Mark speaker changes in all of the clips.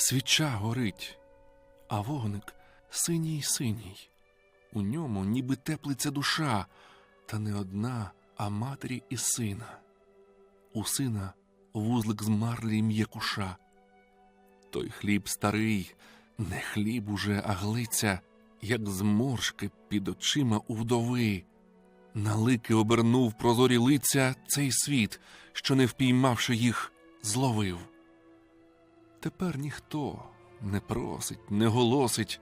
Speaker 1: Свіча горить, а вогник синій синій. У ньому ніби теплиться душа, та не одна, а матері і сина. У сина вузлик з м'якуша. Той хліб старий, не хліб уже, а глиця, як зморшки під очима у вдови. На лики обернув прозорі лиця цей світ, що, не впіймавши їх, зловив. Тепер ніхто не просить, не голосить.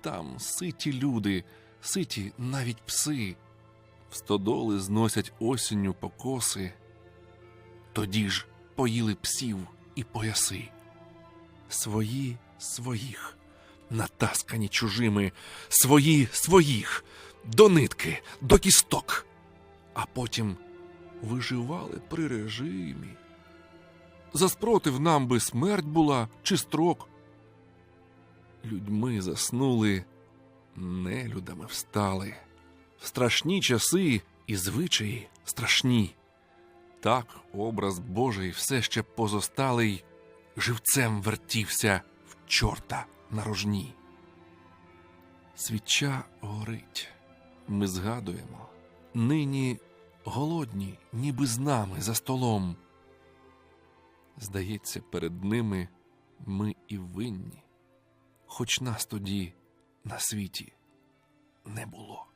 Speaker 1: Там ситі люди, ситі навіть пси, в стодоли зносять осінню покоси. Тоді ж поїли псів і пояси. Свої своїх, натаскані чужими, свої своїх, до нитки, до кісток, а потім виживали при режимі. За спротив нам би смерть була чи строк. Людьми заснули, нелюдами встали. В страшні часи і звичаї страшні. Так образ Божий все ще позосталий живцем вертівся в чорта на рожні. Свіча горить, ми згадуємо. Нині голодні, ніби з нами за столом. Здається, перед ними ми і винні, хоч нас тоді на світі не було.